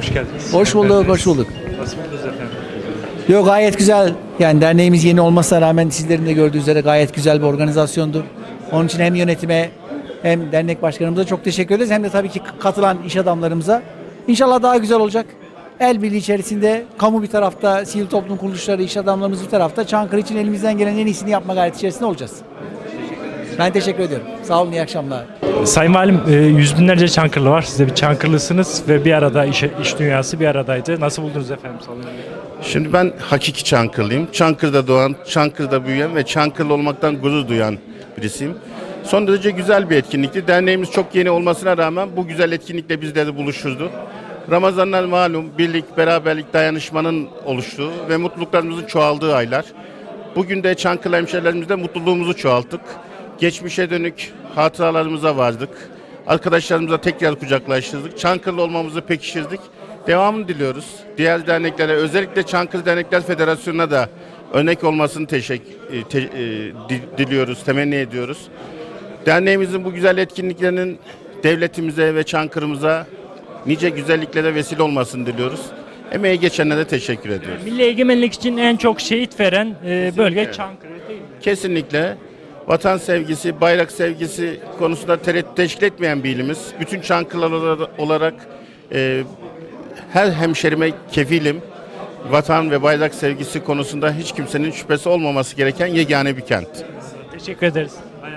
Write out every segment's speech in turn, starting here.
hoş geldiniz. Hoş bulduk, hoş bulduk. Nasıl buldunuz efendim? Yok gayet güzel. Yani derneğimiz yeni olmasına rağmen sizlerin de gördüğü üzere gayet güzel bir organizasyondur. Onun için hem yönetime hem dernek başkanımıza çok teşekkür ederiz. Hem de tabii ki katılan iş adamlarımıza. İnşallah daha güzel olacak. El birliği içerisinde kamu bir tarafta, sivil toplum kuruluşları, iş adamlarımız bir tarafta. Çankırı için elimizden gelen en iyisini yapma gayreti içerisinde olacağız. Ben teşekkür ediyorum. Sağ olun, iyi akşamlar. Sayın Valim, e, yüz binlerce Çankırlı var. Siz de bir Çankırlısınız ve bir arada iş, iş dünyası bir aradaydı. Nasıl buldunuz efendim salonu? Şimdi ben hakiki Çankırlıyım. Çankırı'da doğan, Çankırı'da büyüyen ve Çankırılı olmaktan gurur duyan birisiyim. Son derece güzel bir etkinlikti. Derneğimiz çok yeni olmasına rağmen bu güzel etkinlikle bizleri buluşturdu. Ramazanlar malum birlik, beraberlik, dayanışmanın oluştuğu ve mutluluklarımızın çoğaldığı aylar. Bugün de Çankırı hemşehrilerimizle mutluluğumuzu çoğalttık. Geçmişe dönük hatıralarımıza vardık. Arkadaşlarımıza tekrar kucaklaştırdık. Çankırılı olmamızı pekiştirdik. Devamını diliyoruz. Diğer derneklere özellikle Çankırı Dernekler Federasyonu'na da örnek olmasını teşekkür te, e, di- diliyoruz, temenni ediyoruz. Derneğimizin bu güzel etkinliklerinin devletimize ve Çankırı'mıza nice güzelliklere vesile olmasını diliyoruz. Emeği geçenlere teşekkür ediyoruz. Milli egemenlik için en çok şehit veren e, bölge Çankırı değil mi? Kesinlikle vatan sevgisi, bayrak sevgisi konusunda tereddüt teşkil etmeyen bir ilimiz. Bütün Çankırılar olarak e, her hemşerime kefilim. Vatan ve bayrak sevgisi konusunda hiç kimsenin şüphesi olmaması gereken yegane bir kent. Teşekkür ederiz.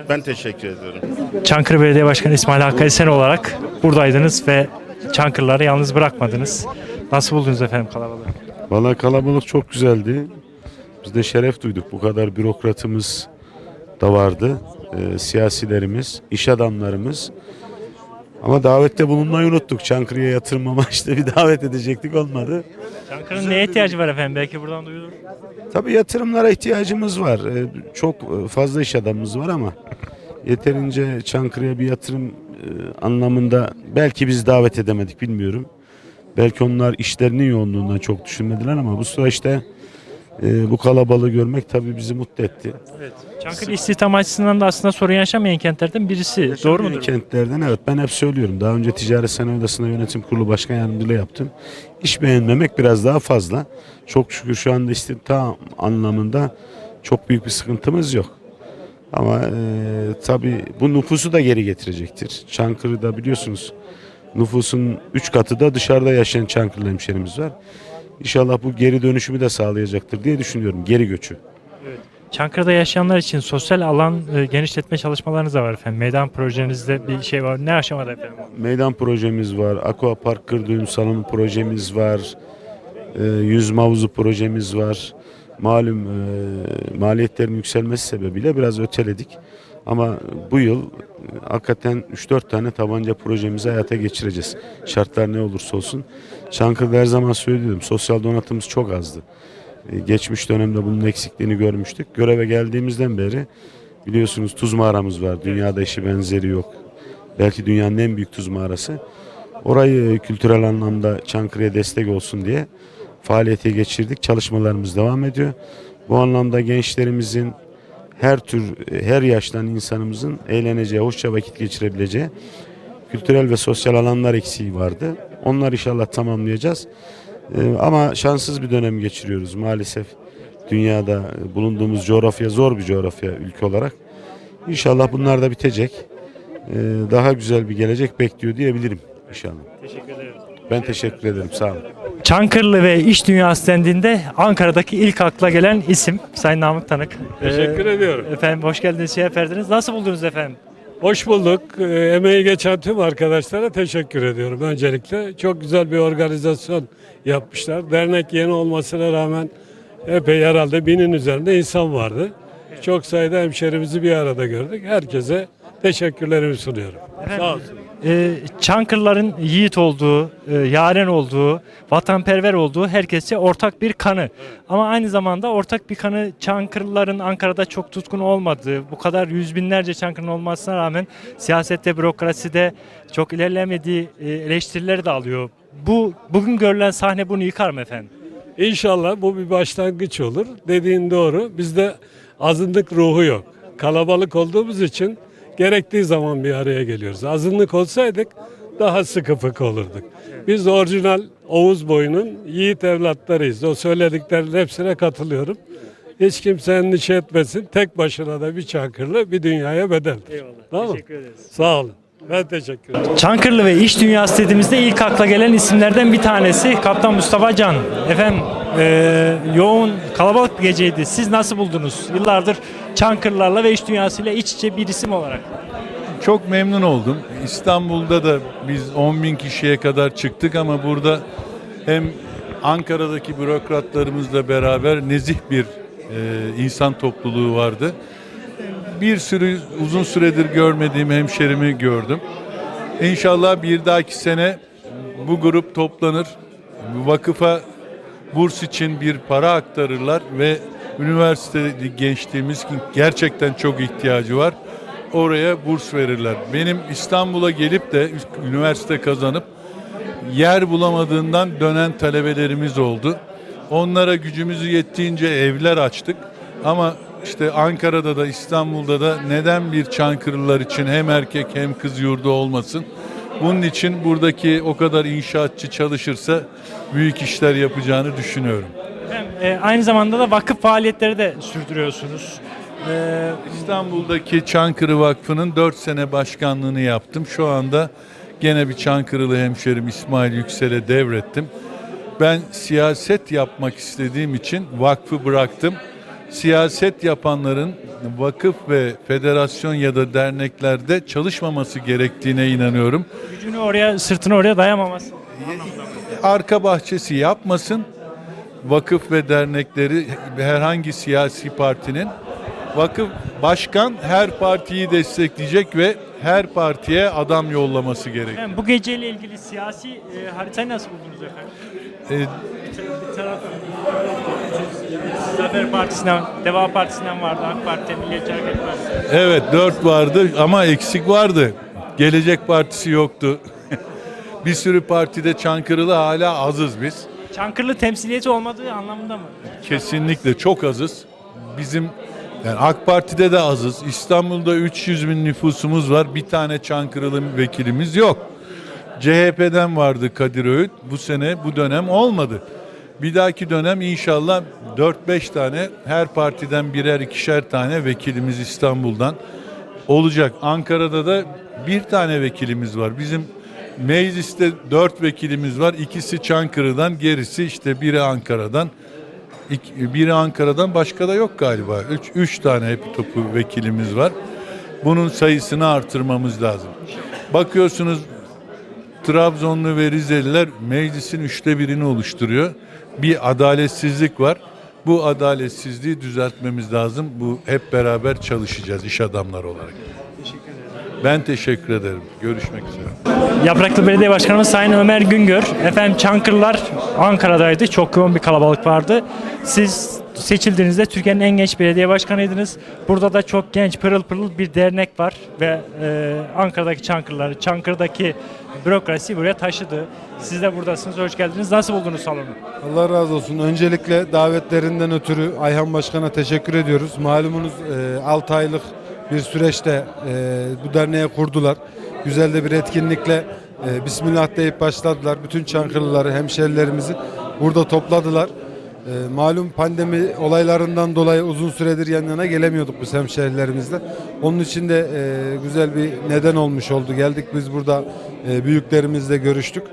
Ben teşekkür ediyorum. Çankırı Belediye Başkanı İsmail Hakkari sen olarak buradaydınız ve Çankırıları yalnız bırakmadınız. Nasıl buldunuz efendim kalabalığı? Valla kalabalık çok güzeldi. Biz de şeref duyduk. Bu kadar bürokratımız da vardı. Ee, siyasilerimiz, iş adamlarımız. Ama davette bulunmayı unuttuk. Çankırı'ya yatırım amaçlı bir davet edecektik olmadı. Çankırı'nın neye ihtiyacı var efendim? Belki buradan duyulur. Tabii yatırımlara ihtiyacımız var. Ee, çok e, fazla iş adamımız var ama yeterince Çankırı'ya bir yatırım e, anlamında belki biz davet edemedik bilmiyorum. Belki onlar işlerinin yoğunluğundan çok düşünmediler ama bu süreçte e, bu kalabalığı görmek tabii bizi mutlu etti. Çankırı istihdam açısından da aslında sorun yaşamayan kentlerden birisi. Doğru mudur? Kentlerden evet ben hep söylüyorum. Daha önce Ticaret Sanayi Odası'nda yönetim kurulu başkan yardımcılığı yaptım. İş beğenmemek biraz daha fazla. Çok şükür şu anda istihdam anlamında çok büyük bir sıkıntımız yok. Ama e, tabii bu nüfusu da geri getirecektir. Çankırı'da biliyorsunuz nüfusun 3 katı da dışarıda yaşayan Çankırılı hemşerimiz var. İnşallah bu geri dönüşümü de sağlayacaktır diye düşünüyorum. Geri göçü. Çankırı'da yaşayanlar için sosyal alan e, genişletme çalışmalarınız da var efendim. Meydan projenizde bir şey var. Ne aşamada efendim? Meydan projemiz var. Aqua Park Kır Düğün Salonu projemiz var. E, yüzme havuzu projemiz var. Malum e, maliyetlerin yükselmesi sebebiyle biraz öteledik. Ama bu yıl e, hakikaten 3-4 tane tabanca projemizi hayata geçireceğiz. Şartlar ne olursa olsun. Çankırı'da her zaman söylüyorum sosyal donatımız çok azdı. E, geçmiş dönemde bunun eksikliğini görmüştük. Göreve geldiğimizden beri biliyorsunuz tuz mağaramız var. Dünyada eşi benzeri yok. Belki dünyanın en büyük tuz mağarası. Orayı kültürel anlamda Çankırı'ya destek olsun diye faaliyete geçirdik. Çalışmalarımız devam ediyor. Bu anlamda gençlerimizin her tür, her yaştan insanımızın eğleneceği, hoşça vakit geçirebileceği kültürel ve sosyal alanlar eksiği vardı. Onlar inşallah tamamlayacağız. Ee, ama şanssız bir dönem geçiriyoruz maalesef. Dünyada e, bulunduğumuz coğrafya zor bir coğrafya ülke olarak. İnşallah bunlar da bitecek. Ee, daha güzel bir gelecek bekliyor diyebilirim inşallah. Teşekkür ederim. Ben teşekkür ederim. Sağ olun. Çankırılı ve iş dünyası dendiğinde Ankara'daki ilk akla gelen isim Sayın Namık Tanık. Teşekkür Ee, ediyorum. Efendim hoş geldiniz, şeref verdiniz. Nasıl buldunuz efendim? Hoş bulduk. Ee, Emeği geçen tüm arkadaşlara teşekkür ediyorum öncelikle. Çok güzel bir organizasyon yapmışlar. Dernek yeni olmasına rağmen epey herhalde binin üzerinde insan vardı. Çok sayıda hemşerimizi bir arada gördük. Herkese teşekkürlerimi sunuyorum. Sağ olsun. Ee, Çankırıların yiğit olduğu, e, yaren olduğu, vatanperver olduğu herkese ortak bir kanı. Ama aynı zamanda ortak bir kanı Çankırıların Ankara'da çok tutkun olmadığı, bu kadar yüz binlerce Çankırı'nın olmasına rağmen siyasette, bürokraside çok ilerlemediği e, eleştirileri de alıyor. Bu bugün görülen sahne bunu yıkar mı efendim? İnşallah bu bir başlangıç olur. Dediğin doğru. Bizde azınlık ruhu yok. Kalabalık olduğumuz için gerektiği zaman bir araya geliyoruz. Azınlık olsaydık daha sıkı fıkı olurduk. Biz orijinal Oğuz boyunun yiğit evlatlarıyız. O söylediklerin hepsine katılıyorum. Hiç kimse endişe etmesin. Tek başına da bir Çankırlı bir dünyaya bedel. Eyvallah. Tamam mı? Teşekkür ederiz. Sağ olun. Ben teşekkür ederim. Çankırlı ve iş dünyası dediğimizde ilk akla gelen isimlerden bir tanesi Kaptan Mustafa Can. Efendim eee, yoğun kalabalık bir geceydi. Siz nasıl buldunuz? Yıllardır Çankırılarla ve iş dünyasıyla iç içe bir isim olarak. Çok memnun oldum. İstanbul'da da biz 10 bin kişiye kadar çıktık ama burada hem Ankara'daki bürokratlarımızla beraber nezih bir e, insan topluluğu vardı. Bir sürü uzun süredir görmediğim hemşerimi gördüm. İnşallah bir dahaki sene bu grup toplanır. Vakıfa burs için bir para aktarırlar ve üniversite gençliğimiz gerçekten çok ihtiyacı var. Oraya burs verirler. Benim İstanbul'a gelip de üniversite kazanıp yer bulamadığından dönen talebelerimiz oldu. Onlara gücümüzü yettiğince evler açtık. Ama işte Ankara'da da İstanbul'da da neden bir Çankırılılar için hem erkek hem kız yurdu olmasın? Bunun için buradaki o kadar inşaatçı çalışırsa büyük işler yapacağını düşünüyorum. Eee, aynı zamanda da vakıf faaliyetleri de sürdürüyorsunuz. Eee, İstanbul'daki Çankırı Vakfı'nın 4 sene başkanlığını yaptım. Şu anda gene bir Çankırılı hemşerim İsmail Yüksel'e devrettim. Ben siyaset yapmak istediğim için vakfı bıraktım. Siyaset yapanların vakıf ve federasyon ya da derneklerde çalışmaması gerektiğine inanıyorum. gücünü oraya, sırtını oraya dayamaması. arka bahçesi yapmasın. Vakıf ve dernekleri herhangi siyasi partinin vakıf başkan her partiyi destekleyecek ve her partiye adam yollaması gerek. Efendim, bu geceyle ilgili siyasi eee, haritayı nasıl buldunuz efendim? Bir taraf Zafer Partisi'nden, Deva Partisi'nden vardı, AK Parti, Milliyetçi Hareket Partisi. evet dört vardı ama eksik vardı. Gelecek Partisi yoktu. Bir sürü partide Çankırılı hala azız biz. Çankırlı temsiliyeti olmadığı anlamında mı? Kesinlikle çok azız. Bizim yani AK Parti'de de azız. İstanbul'da 300 bin nüfusumuz var. Bir tane Çankırılı vekilimiz yok. CHP'den vardı Kadir Öğüt. Bu sene bu dönem olmadı. Bir dahaki dönem inşallah 4-5 tane her partiden birer ikişer tane vekilimiz İstanbul'dan olacak. Ankara'da da bir tane vekilimiz var. Bizim mecliste dört vekilimiz var. İkisi Çankırı'dan, gerisi işte biri Ankara'dan. İk- biri Ankara'dan başka da yok galiba. Üç, üç tane hep topu vekilimiz var. Bunun sayısını artırmamız lazım. Bakıyorsunuz Trabzonlu ve Rizeliler meclisin üçte birini oluşturuyor. Bir adaletsizlik var. Bu adaletsizliği düzeltmemiz lazım. Bu hep beraber çalışacağız iş adamları olarak. Ben teşekkür ederim. Görüşmek üzere. Yapraklı Belediye Başkanımız Sayın Ömer Güngör. Efendim Çankırılar Ankara'daydı. Çok yoğun bir kalabalık vardı. Siz seçildiğinizde Türkiye'nin en genç belediye başkanıydınız. Burada da çok genç pırıl pırıl bir dernek var ve e, Ankara'daki Çankırıları, Çankırı'daki bürokrasi buraya taşıdı. Siz de buradasınız. Hoş geldiniz. Nasıl buldunuz salonu? Allah razı olsun. Öncelikle davetlerinden ötürü Ayhan Başkan'a teşekkür ediyoruz. Malumunuz 6 aylık bir süreçte e, bu derneği kurdular. Güzel de bir etkinlikle e, Bismillah deyip başladılar. Bütün Çankırılıları, hemşerilerimizi burada topladılar. E, malum pandemi olaylarından dolayı uzun süredir yan yana gelemiyorduk biz hemşerilerimizle. Onun için de e, güzel bir neden olmuş oldu. Geldik biz burada e, büyüklerimizle görüştük.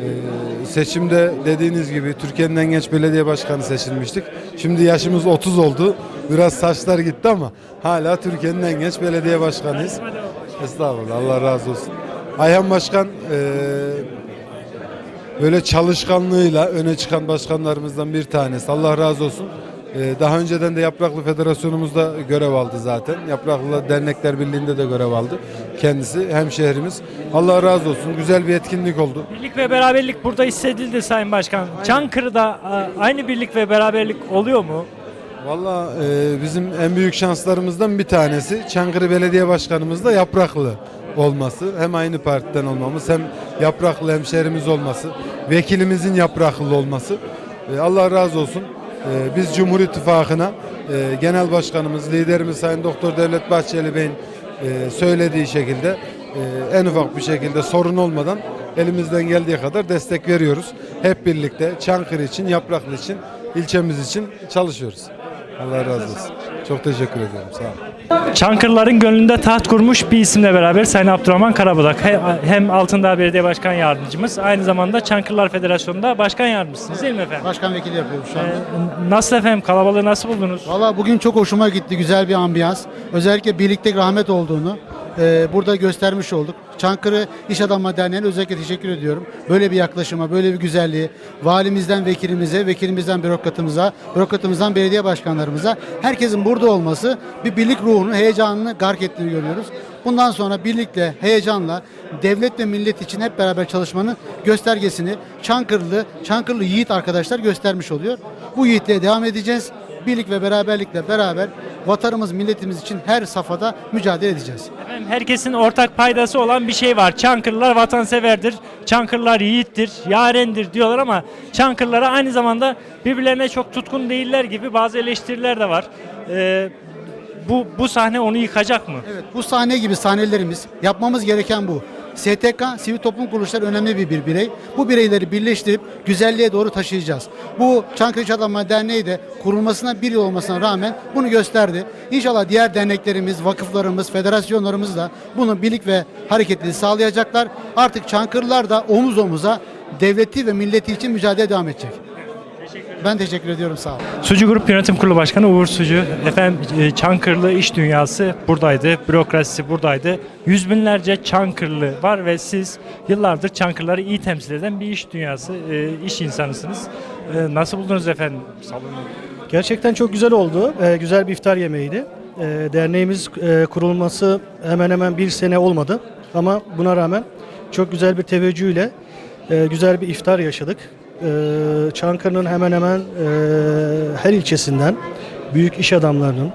Ee, seçimde dediğiniz gibi Türkiye'nin en genç belediye başkanı seçilmiştik. Şimdi yaşımız 30 oldu. Biraz saçlar gitti ama hala Türkiye'nin en genç belediye başkanıyız. Estağfurullah Allah razı olsun. Ayhan Başkan eee, böyle çalışkanlığıyla öne çıkan başkanlarımızdan bir tanesi. Allah razı olsun. Eee, daha önceden de Yapraklı Federasyonumuzda görev aldı zaten. Yapraklı Dernekler Birliği'nde de görev aldı. Kendisi hemşehrimiz. Allah razı olsun. Güzel bir etkinlik oldu. Birlik ve beraberlik burada hissedildi Sayın Başkan. Çankırı'da e, aynı birlik ve beraberlik oluyor mu? Valla e, bizim en büyük şanslarımızdan bir tanesi Çankırı Belediye Başkanımız da Yapraklı olması. Hem aynı partiden olmamız hem Yapraklı hemşehrimiz olması. Vekilimizin Yapraklı olması. E, Allah razı olsun. E, biz Cumhur İttifakı'na e, Genel Başkanımız, liderimiz Sayın Doktor Devlet Bahçeli Bey'in e, söylediği şekilde e, en ufak bir şekilde sorun olmadan elimizden geldiği kadar destek veriyoruz. Hep birlikte Çankırı için, Yapraklı için, ilçemiz için çalışıyoruz. Allah razı olsun. Çok teşekkür ediyorum. Sağ olun. Çankırıların gönlünde taht kurmuş bir isimle beraber Sayın Abdurrahman Karabudak. He- Hem Altındağ Belediye Başkan Yardımcımız, aynı zamanda Çankırılar Federasyonu'nda Başkan Yardımcısınız değil mi efendim? Başkan vekili yapıyorum şu anda. Ee, Nasıl efendim? Kalabalığı nasıl buldunuz? Valla bugün çok hoşuma gitti. Güzel bir ambiyans. Özellikle birlikte rahmet olduğunu e, burada göstermiş olduk. Çankırı İş Adamı Derneği'ne özellikle teşekkür ediyorum. Böyle bir yaklaşıma, böyle bir güzelliği valimizden vekilimize, vekilimizden bürokratımıza, bürokratımızdan belediye başkanlarımıza herkesin burada olması bir birlik ruhunu, heyecanını gark ettiğini görüyoruz. Bundan sonra birlikte, heyecanla devlet ve millet için hep beraber çalışmanın göstergesini Çankırılı, Çankırılı yiğit arkadaşlar göstermiş oluyor. Bu yiğitliğe devam edeceğiz. Birlik ve beraberlikle beraber vatanımız, milletimiz için her safhada mücadele edeceğiz. Efendim, herkesin ortak paydası olan bir şey var. Çankırılar vatanseverdir, Çankırılar yiğittir, yarendir diyorlar ama Çankırılara aynı zamanda birbirlerine çok tutkun değiller gibi bazı eleştiriler de var. Ee, bu, bu sahne onu yıkacak mı? Evet, bu sahne gibi sahnelerimiz yapmamız gereken bu. STK, sivil toplum kuruluşları önemli bir, bir birey. Bu bireyleri birleştirip güzelliğe doğru taşıyacağız. Bu Çankırı Adamları Derneği de kurulmasına bir yıl olmasına rağmen bunu gösterdi. İnşallah diğer derneklerimiz, vakıflarımız, federasyonlarımız da bunu birlik ve hareketliliği sağlayacaklar. Artık Çankırılar da omuz omuza devleti ve milleti için mücadele devam edecek. Ben teşekkür ediyorum sağ olun. Sucu Grup Yönetim Kurulu Başkanı Uğur Sucu. Efendim e, Çankırılı iş dünyası buradaydı, bürokrasisi buradaydı. Yüz binlerce Çankırılı var ve siz yıllardır Çankırıları iyi temsil eden bir iş dünyası, e, iş insanısınız. E, Nasıl buldunuz efendim salonu? Gerçekten çok güzel oldu. Güzel bir iftar yemeğiydi. Derneğimiz kurulması hemen hemen bir sene olmadı. Ama buna rağmen çok güzel bir teveccühle güzel bir iftar yaşadık. Ee, Çankırı'nın hemen hemen e, her ilçesinden büyük iş adamlarının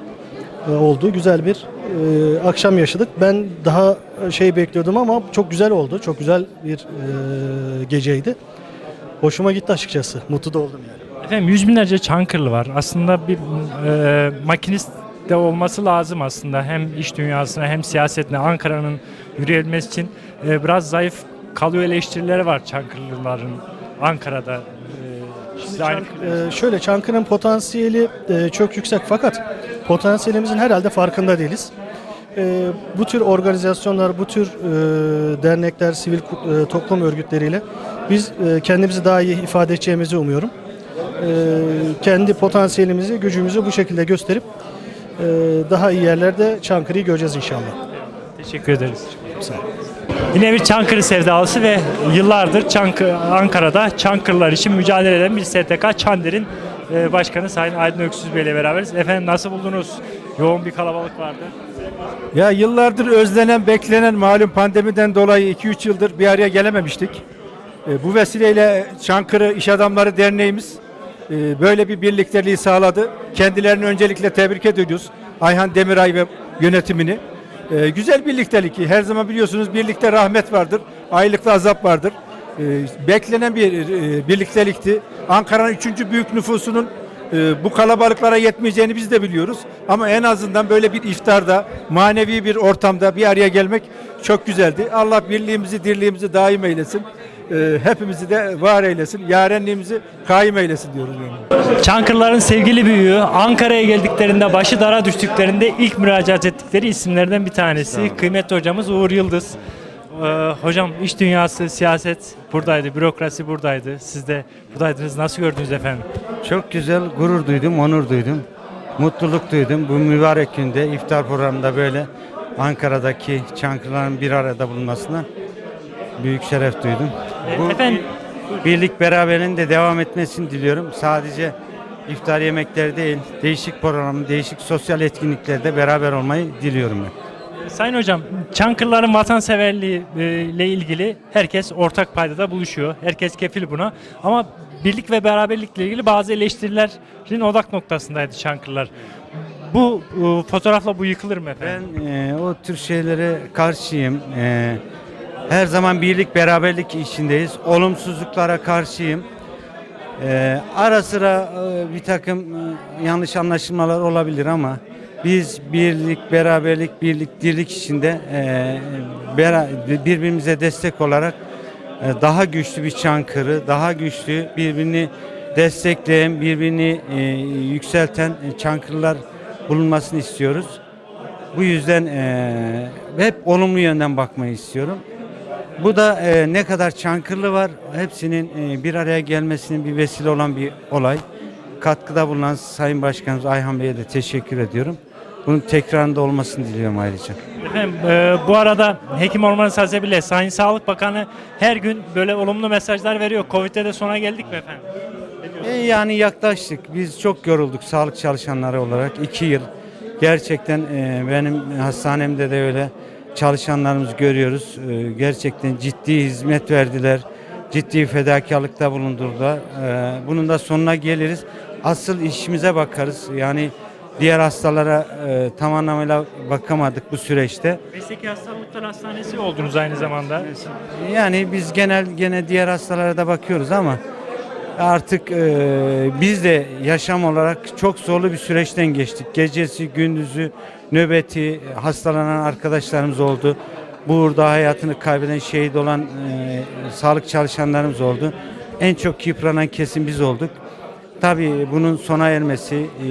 e, olduğu güzel bir e, akşam yaşadık. Ben daha şey bekliyordum ama çok güzel oldu. Çok güzel bir geceydi. Hoşuma gitti açıkçası. Mutlu da oldum yani. Efendim yüz binlerce Çankırılı var. Aslında bir e, makinist de olması lazım aslında. Hem iş dünyasına hem siyasetine Ankara'nın yürüyebilmesi için e, biraz zayıf kalıyor eleştirileri var Çankırılıların Ankara'da. E, siz aynı Ee, şöyle Çankırı'nın potansiyeli e, çok yüksek fakat potansiyelimizin herhalde farkında değiliz. Ee, bu tür organizasyonlar, bu tür e, dernekler, sivil e, toplum örgütleriyle biz e, kendimizi daha iyi ifade edeceğimizi umuyorum. Ee, kendi potansiyelimizi, gücümüzü bu şekilde gösterip e, daha iyi yerlerde Çankırı'yı göreceğiz inşallah. Teşekkür ederiz. Yine bir Çankırı sevdalısı ve yıllardır Çankı, Ankara'da Çankırılar için mücadele eden bir STK Çander'in e, başkanı Sayın Aydın Öksüz Bey ile beraberiz. Efendim nasıl buldunuz? Yoğun bir kalabalık vardı. Ya yıllardır özlenen, beklenen malum pandemiden dolayı 2-3 yıldır bir araya gelememiştik. E, Bu vesileyle Çankırı İş Adamları Derneğimiz e, böyle bir birlikteliği sağladı. Kendilerini öncelikle tebrik ediyoruz. Ayhan Demiray ve yönetimini. E, Güzel birliktelik. Her zaman biliyorsunuz birlikte rahmet vardır, aylıkta azap vardır. E, Beklenen bir e, birliktelikti. Ankara'nın üçüncü büyük nüfusunun ee, bu kalabalıklara yetmeyeceğini biz de biliyoruz. Ama en azından böyle bir iftarda, manevi bir ortamda bir araya gelmek çok güzeldi. Allah birliğimizi, dirliğimizi daim eylesin. Ee, hepimizi de var eylesin. Yarenliğimizi kaim eylesin diyoruz. Yani. Çankırıların sevgili büyüğü Ankara'ya geldiklerinde başı dara düştüklerinde ilk müracaat ettikleri isimlerden bir tanesi. Kıymetli hocamız Uğur Yıldız. Ee, hocam iş dünyası, siyaset buradaydı, bürokrasi buradaydı. Siz de buradaydınız. Nasıl gördünüz efendim? Çok güzel, gurur duydum, onur duydum. Mutluluk duydum. Bu mübarek günde iftar programında böyle Ankara'daki Çankırıların bir arada bulunmasına büyük şeref duydum. Bu efendim birlik beraberliğin de devam etmesini diliyorum. Sadece iftar yemekleri değil, değişik program, değişik sosyal etkinliklerde beraber olmayı diliyorum ben. Sayın hocam, Çankırıların vatanseverliği e, ile ilgili herkes ortak paydada buluşuyor. Herkes kefil buna. Ama birlik ve beraberlikle ilgili bazı eleştirilerin odak noktasındaydı Çankırılar. Bu e, fotoğrafla bu yıkılır mı efendim? Ben e, o tür şeylere karşıyım. E, her zaman birlik beraberlik içindeyiz. Olumsuzluklara karşıyım. E, ara sıra e, bir takım e, yanlış anlaşılmalar olabilir ama Biz birlik, beraberlik, birlik, dirlik içinde e, bera- birbirimize destek olarak e, daha güçlü bir Çankırı, daha güçlü birbirini destekleyen, birbirini e, yükselten e, Çankırılar bulunmasını istiyoruz. Bu yüzden e, hep olumlu yönden bakmayı istiyorum. Bu da e, ne kadar Çankırlı var, hepsinin e, bir araya gelmesinin bir vesile olan bir olay. Katkıda bulunan Sayın Başkanımız Ayhan Bey'e de teşekkür ediyorum. Bunun tekrarında olmasını diliyorum ayrıca. Efendim e, bu arada Hekim Orman Sazı Sayın Sağlık Bakanı her gün böyle olumlu mesajlar veriyor. Covid'de de sona geldik mi efendim? E, yani yaklaştık. Biz çok yorulduk sağlık çalışanları olarak. iki yıl. Gerçekten e, benim hastanemde de öyle çalışanlarımız görüyoruz. E, gerçekten ciddi hizmet verdiler. Ciddi fedakarlıkta bulundurdular. E, bunun da sonuna geliriz. Asıl işimize bakarız. Yani diğer hastalara e, tam anlamıyla bakamadık bu süreçte. Mesleki Hastalıklar Hastanesi oldunuz aynı zamanda. Yani biz genel gene diğer hastalara da bakıyoruz ama artık e, biz de yaşam olarak çok zorlu bir süreçten geçtik. Gecesi, gündüzü, nöbeti hastalanan arkadaşlarımız oldu. Burada hayatını kaybeden şehit olan e, sağlık çalışanlarımız oldu. En çok yıpranan kesim biz olduk. Tabii bunun sona ermesi e,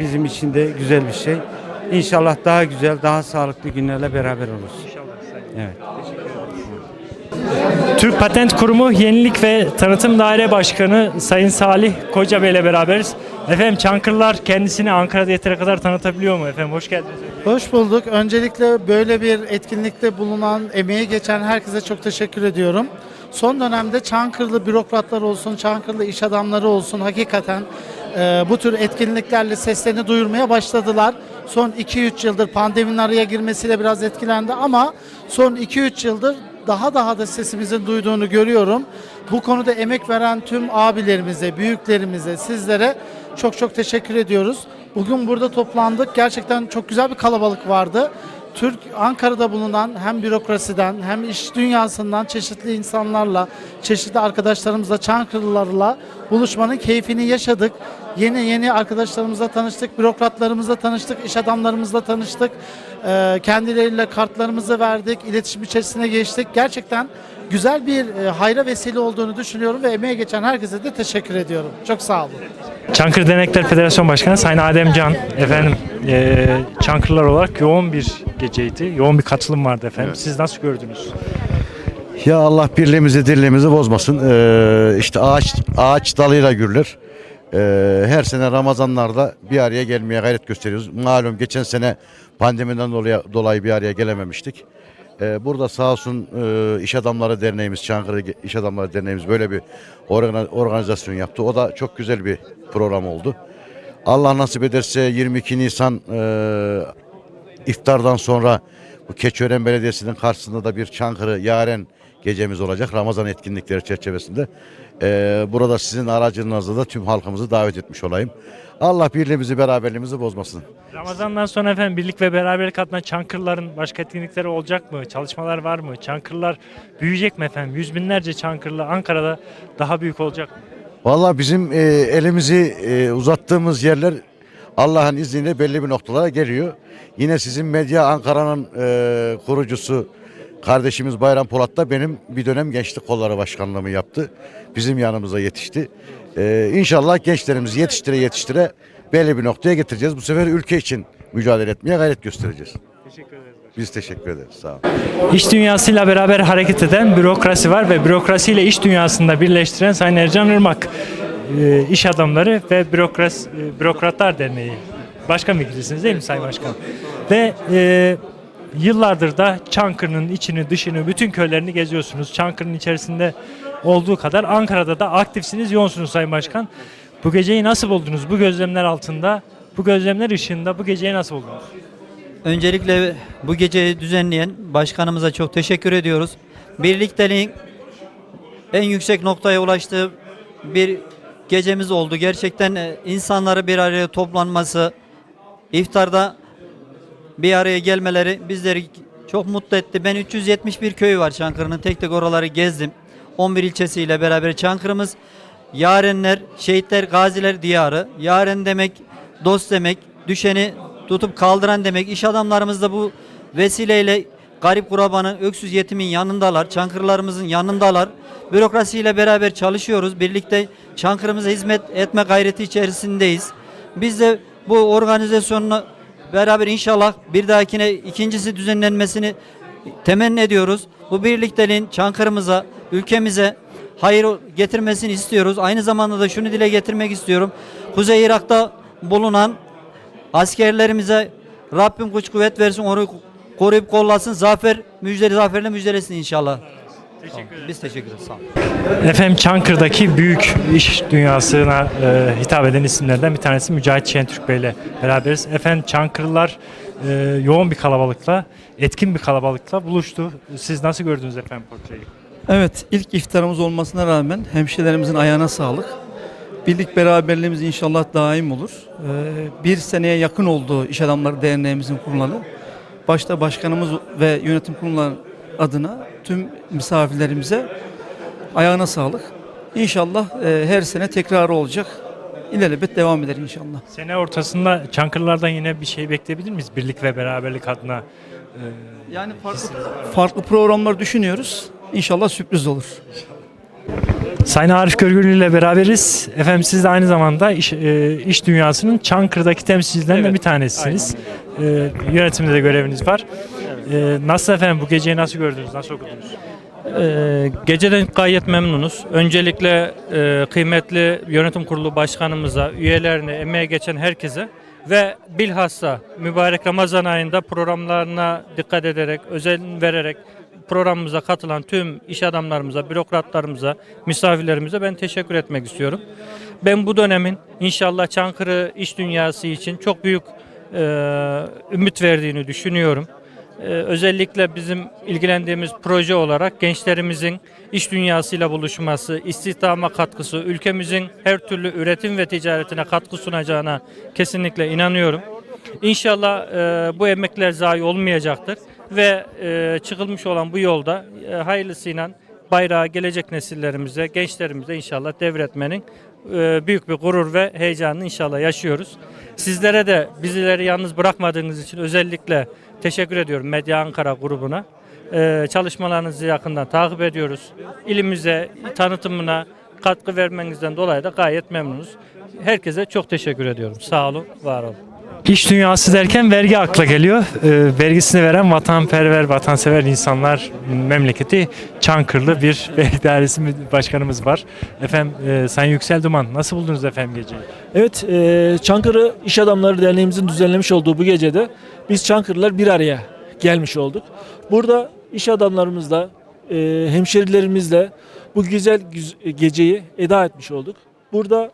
bizim için de güzel bir şey. İnşallah daha güzel, daha sağlıklı günlerle beraber oluruz. Evet. Türk Patent Kurumu Yenilik ve Tanıtım Daire Başkanı Sayın Salih Koca Bey ile beraberiz. Efendim Çankırılar kendisini Ankara'da yeteri kadar tanıtabiliyor mu efendim? Hoş geldiniz. Hoş bulduk. Öncelikle böyle bir etkinlikte bulunan, emeği geçen herkese çok teşekkür ediyorum. Son dönemde Çankırılı bürokratlar olsun, Çankırılı iş adamları olsun hakikaten e, bu tür etkinliklerle seslerini duyurmaya başladılar. Son 2-3 yıldır pandeminin araya girmesiyle biraz etkilendi ama son 2-3 yıldır daha daha da sesimizin duyduğunu görüyorum. Bu konuda emek veren tüm abilerimize, büyüklerimize, sizlere çok çok teşekkür ediyoruz. Bugün burada toplandık. Gerçekten çok güzel bir kalabalık vardı. Türk Ankara'da bulunan hem bürokrasiden hem iş dünyasından çeşitli insanlarla, çeşitli arkadaşlarımızla, Çankırılarla buluşmanın keyfini yaşadık. Yeni yeni arkadaşlarımızla tanıştık, bürokratlarımızla tanıştık, iş adamlarımızla tanıştık. Ee, kendileriyle kartlarımızı verdik, iletişim içerisine geçtik. Gerçekten güzel bir e, hayra vesile olduğunu düşünüyorum ve emeğe geçen herkese de teşekkür ediyorum. Çok sağ olun. Çankırı Dernekler Federasyon Başkanı Sayın Adem Can. Efendim e, Çankırılar olarak yoğun bir geceydi. Yoğun bir katılım vardı efendim. Siz nasıl gördünüz? Ya Allah birliğimizi dirliğimizi bozmasın. Ee, işte ağaç ağaç dalıyla gürler. Ee, her sene Ramazanlarda bir araya gelmeye gayret gösteriyoruz. Malum geçen sene pandemiden dolayı, dolayı bir araya gelememiştik. Ee, burada sağ olsun e, İş Adamları Derneğimiz, Çankırı İş Adamları Derneğimiz böyle bir organ- organizasyon yaptı. O da çok güzel bir program oldu. Allah nasip ederse 22 Nisan e, iftardan sonra bu Keçiören Belediyesi'nin karşısında da bir Çankırı Yaren gecemiz olacak Ramazan etkinlikleri çerçevesinde. Ee, burada sizin aracınızla da tüm halkımızı davet etmiş olayım. Allah birliğimizi beraberliğimizi bozmasın. Ramazan'dan sonra efendim birlik ve beraberlik adına Çankırıların başka etkinlikleri olacak mı? Çalışmalar var mı? Çankırılar büyüyecek mi efendim? Yüz binlerce Çankırılı Ankara'da daha büyük olacak mı? Vallahi bizim e, elimizi e, uzattığımız yerler Allah'ın izniyle belli bir noktalara geliyor. Yine sizin Medya Ankara'nın e, kurucusu kardeşimiz Bayram Polat da benim bir dönem gençlik kolları başkanlığımı yaptı. Bizim yanımıza yetişti. E, inşallah gençlerimizi yetiştire yetiştire belli bir noktaya getireceğiz. Bu sefer ülke için mücadele etmeye gayret göstereceğiz. Teşekkür ederiz. Biz teşekkür ederiz. Sağ olun. İş dünyasıyla beraber hareket eden bürokrasi var ve bürokrasiyle iş dünyasında birleştiren Sayın Ercan Irmak. Ee, iş adamları ve bürokras, e, bürokratlar derneği. Başkan vekilisiniz değil mi Sayın Başkan? Ve e, yıllardır da Çankırı'nın içini dışını bütün köylerini geziyorsunuz. Çankırı'nın içerisinde olduğu kadar Ankara'da da aktifsiniz, yoğunsunuz Sayın Başkan. Bu geceyi nasıl buldunuz? Bu gözlemler altında, bu gözlemler ışığında bu geceyi nasıl buldunuz? Öncelikle bu geceyi düzenleyen başkanımıza çok teşekkür ediyoruz. Birlikteliğin en yüksek noktaya ulaştığı bir gecemiz oldu. Gerçekten e, insanları bir araya toplanması, iftarda bir araya gelmeleri bizleri çok mutlu etti. Ben 371 köyü var Çankırı'nın tek tek oraları gezdim. 11 ilçesiyle beraber Çankırı'mız Yarenler, şehitler, gaziler diyarı. Yaren demek, dost demek, düşeni tutup kaldıran demek. İş adamlarımız da bu vesileyle garip kurabanın, öksüz yetimin yanındalar. Çankırılarımızın yanındalar. Bürokrasiyle beraber çalışıyoruz. Birlikte Çankırımıza hizmet etme gayreti içerisindeyiz. Biz de bu organizasyonla beraber inşallah bir dahakine ikincisi düzenlenmesini temenni ediyoruz. Bu birlikteliğin Çankırımıza, ülkemize hayır getirmesini istiyoruz. Aynı zamanda da şunu dile getirmek istiyorum. Kuzey Irak'ta bulunan askerlerimize Rabbim güç kuvvet versin, onu koruyup kollasın. Zafer, müjdeli zaferle müjdelesin inşallah. Teşekkür Biz teşekkür ederiz. Sağ olun. Efendim Çankırı'daki büyük iş dünyasına e, hitap eden isimlerden bir tanesi Mücahit Şentürk Bey ile beraberiz. Efendim Çankırılar e, yoğun bir kalabalıkla, etkin bir kalabalıkla buluştu. Siz nasıl gördünüz efendim portreyi? Evet, ilk iftarımız olmasına rağmen hemşirelerimizin ayağına sağlık. Birlik beraberliğimiz inşallah daim olur. Ee, bir seneye yakın oldu İş Adamları Derneğimizin kurulalı. Başta başkanımız ve yönetim kurulları adına tüm misafirlerimize ayağına sağlık. İnşallah e, her sene tekrarı olacak. İlelebet devam eder inşallah. Sene ortasında Çankırılardan yine bir şey bekleyebilir miyiz? Birlik ve beraberlik adına. e, Yani farklı, farklı programlar düşünüyoruz. İnşallah sürpriz olur. Sayın Arif Görgülü ile beraberiz. Efendim siz de aynı zamanda iş, e, iş dünyasının Çankırı'daki temsilcilerinden Evet, bir tanesiniz. E, yönetimde de göreviniz var. E, nasıl efendim bu geceyi nasıl gördünüz? Nasıl okudunuz? Ee, geceden gayet memnunuz. Öncelikle e, kıymetli yönetim kurulu başkanımıza, üyelerine, emeğe geçen herkese ve bilhassa mübarek Ramazan ayında programlarına dikkat ederek, özen vererek programımıza katılan tüm iş adamlarımıza, bürokratlarımıza, misafirlerimize ben teşekkür etmek istiyorum. Ben bu dönemin inşallah Çankırı iş dünyası için çok büyük e, ümit verdiğini düşünüyorum. Ee, özellikle bizim ilgilendiğimiz proje olarak gençlerimizin iş dünyasıyla buluşması, istihdama katkısı, ülkemizin her türlü üretim ve ticaretine katkı sunacağına kesinlikle inanıyorum. İnşallah e, bu emekler zayi olmayacaktır ve e, çıkılmış olan bu yolda e, hayırlısıyla bayrağı gelecek nesillerimize, gençlerimize inşallah devretmenin e, büyük bir gurur ve heyecanını inşallah yaşıyoruz. Sizlere de bizleri yalnız bırakmadığınız için özellikle teşekkür ediyorum Medya Ankara grubuna. E, çalışmalarınızı yakından takip ediyoruz. İlimize, tanıtımına katkı vermenizden dolayı da gayet memnunuz. Herkese çok teşekkür ediyorum. Sağ olun, var olun. İş dünyası derken vergi akla geliyor. E, vergisini veren vatanperver, vatansever insanlar memleketi Çankırılı bir vergi dairesi başkanımız var. Efendim e, Sayın Yüksel Duman nasıl buldunuz efendim geceyi? Evet, e, Çankırı İş Adamları Derneğimizin düzenlemiş olduğu bu gecede biz Çankırılar bir araya gelmiş olduk. Burada iş adamlarımızla, e, hemşerilerimizle bu güzel güz- geceyi eda etmiş olduk. Burada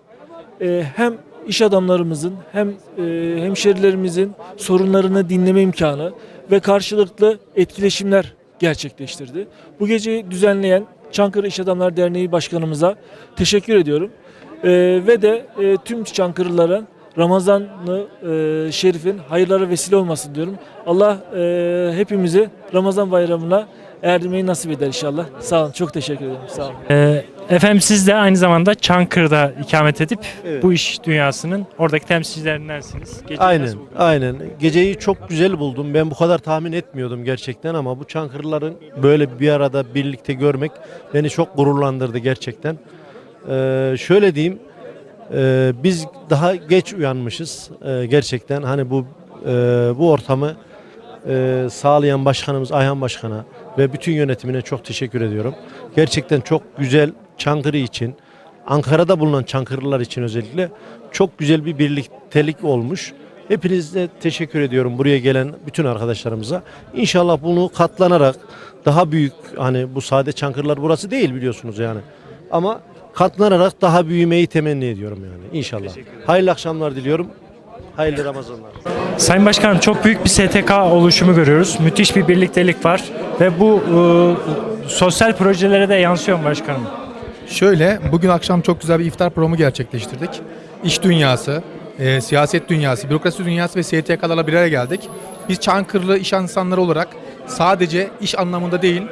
e, hem iş adamlarımızın hem e, hemşerilerimizin sorunlarını dinleme imkanı ve karşılıklı etkileşimler gerçekleştirdi. Bu geceyi düzenleyen Çankırı İş Adamları Derneği Başkanımıza teşekkür ediyorum. Ee, ve de e, tüm Çankırıların Ramazan-ı e, Şerif'in hayırlara vesile olmasın diyorum. Allah e, hepimizi Ramazan bayramına erdirmeyi nasip eder inşallah. Sağ olun. Çok teşekkür ederim. Sağ olun. E, efendim siz de aynı zamanda Çankırı'da ikamet edip bu iş dünyasının oradaki temsilcilerindensiniz. Geceyi Aynen, aynen. Geceyi çok güzel buldum. Ben bu kadar tahmin etmiyordum gerçekten ama bu Çankırıların böyle bir arada birlikte görmek beni çok gururlandırdı gerçekten. Ee, şöyle diyeyim, e, biz daha geç uyanmışız e, gerçekten. Hani bu e, bu ortamı e, sağlayan başkanımız Ayhan Başkan'a ve bütün yönetimine çok teşekkür ediyorum. Gerçekten çok güzel Çankırı için, Ankara'da bulunan Çankırılar için özellikle çok güzel bir birliktelik olmuş. Hepinize teşekkür ediyorum buraya gelen bütün arkadaşlarımıza. İnşallah bunu katlanarak daha büyük hani bu sade Çankırılar burası değil biliyorsunuz yani. Ama katlanarak daha büyümeyi temenni ediyorum yani inşallah. Hayırlı akşamlar diliyorum. Hayırlı Ramazanlar. Sayın Başkanım çok büyük bir STK oluşumu görüyoruz. Müthiş bir birliktelik var ve bu e, sosyal projelere de yansıyor mu başkanım? Şöyle, bugün akşam çok güzel bir iftar programı gerçekleştirdik. İş dünyası, e, siyaset dünyası, bürokrasi dünyası ve STK'larla bir araya geldik. Biz Çankırılı iş insanları olarak sadece iş anlamında değil,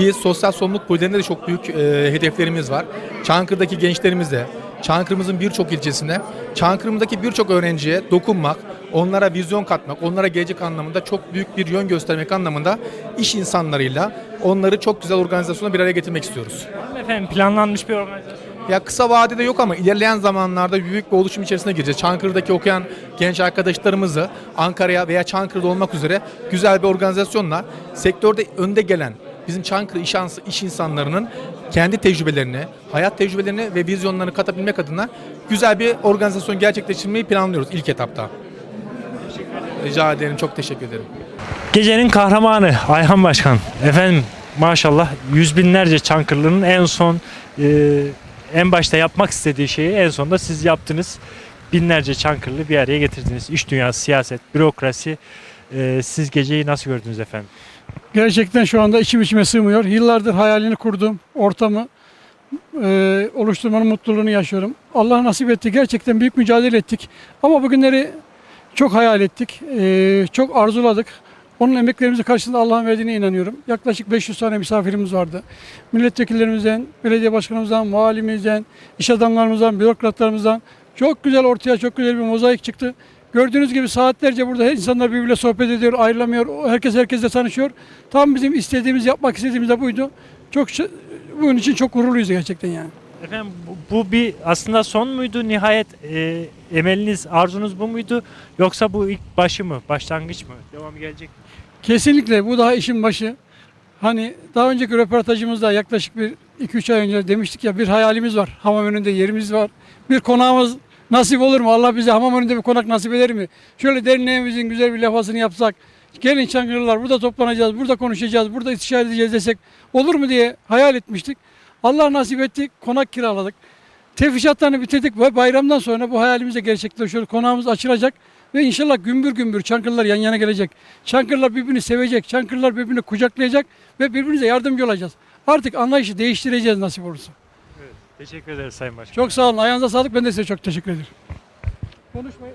biz sosyal sorumluluk projelerinde de çok büyük e, hedeflerimiz var. Çankırı'daki gençlerimizle, Çankırı'mızın birçok ilçesinde, Çankırı'mızdaki birçok öğrenciye dokunmak, onlara vizyon katmak, onlara gelecek anlamında çok büyük bir yön göstermek anlamında iş insanlarıyla onları çok güzel organizasyona bir araya getirmek istiyoruz. Efendim planlanmış bir organizasyon? Ya kısa vadede yok ama ilerleyen zamanlarda büyük bir oluşum içerisine gireceğiz. Çankırı'daki okuyan genç arkadaşlarımızı Ankara'ya veya Çankırı'da olmak üzere güzel bir organizasyonla sektörde önde gelen bizim Çankırı iş, iş insanlarının kendi tecrübelerini, hayat tecrübelerini ve vizyonlarını katabilmek adına güzel bir organizasyon gerçekleştirmeyi planlıyoruz ilk etapta. Rica ederim, çok teşekkür ederim. Gecenin kahramanı Ayhan Başkan. Efendim maşallah yüz binlerce Çankırlı'nın en son e, en başta yapmak istediği şeyi en sonunda siz yaptınız. Binlerce Çankırlı bir araya getirdiniz. İş dünyası, siyaset, bürokrasi. E, siz geceyi nasıl gördünüz efendim? Gerçekten şu anda içim içime sığmıyor. Yıllardır hayalini kurduğum ortamı e, oluşturmanın mutluluğunu yaşıyorum. Allah nasip etti. Gerçekten büyük mücadele ettik. Ama bugünleri çok hayal ettik. e, çok arzuladık. Onun emeklerimizi karşılığında Allah'ın verdiğine inanıyorum. Yaklaşık 500 tane misafirimiz vardı. Milletvekillerimizden, belediye başkanımızdan, valimizden, iş adamlarımızdan, bürokratlarımızdan çok güzel ortaya çok güzel bir mozaik çıktı. Gördüğünüz gibi saatlerce burada insanlar birbiriyle sohbet ediyor, ayrılamıyor. Herkes herkesle tanışıyor. Tam bizim istediğimiz, yapmak istediğimiz de buydu. Çok bunun için çok gururluyuz gerçekten yani. Efendim bu, bu bir aslında son muydu? Nihayet e, emeliniz, arzunuz bu muydu? Yoksa bu ilk başı mı? Başlangıç mı? Devamı gelecek mi? Kesinlikle bu daha işin başı. Hani daha önceki röportajımızda yaklaşık bir 2-3 ay önce demiştik ya bir hayalimiz var. Hamam önünde yerimiz var. Bir konağımız nasip olur mu? Allah bize hamam önünde bir konak nasip eder mi? Şöyle derneğimizin güzel bir lafasını yapsak. Gelin Çankırılar burada toplanacağız, burada konuşacağız, burada istişare edeceğiz desek olur mu diye hayal etmiştik. Allah nasip etti, konak kiraladık. Tefrişatlarını bitirdik ve bayramdan sonra bu hayalimiz gerçekleşiyor. Konağımız açılacak ve inşallah gümbür gümbür Çankırılar yan yana gelecek. Çankırılar birbirini sevecek, Çankırılar birbirini kucaklayacak ve birbirimize yardımcı olacağız. Artık anlayışı değiştireceğiz nasip olursa. Teşekkür ederiz Sayın Başkan. Çok sağ olun. Ayağınıza sağlık. Ben de size çok teşekkür ederim. Konuşmayı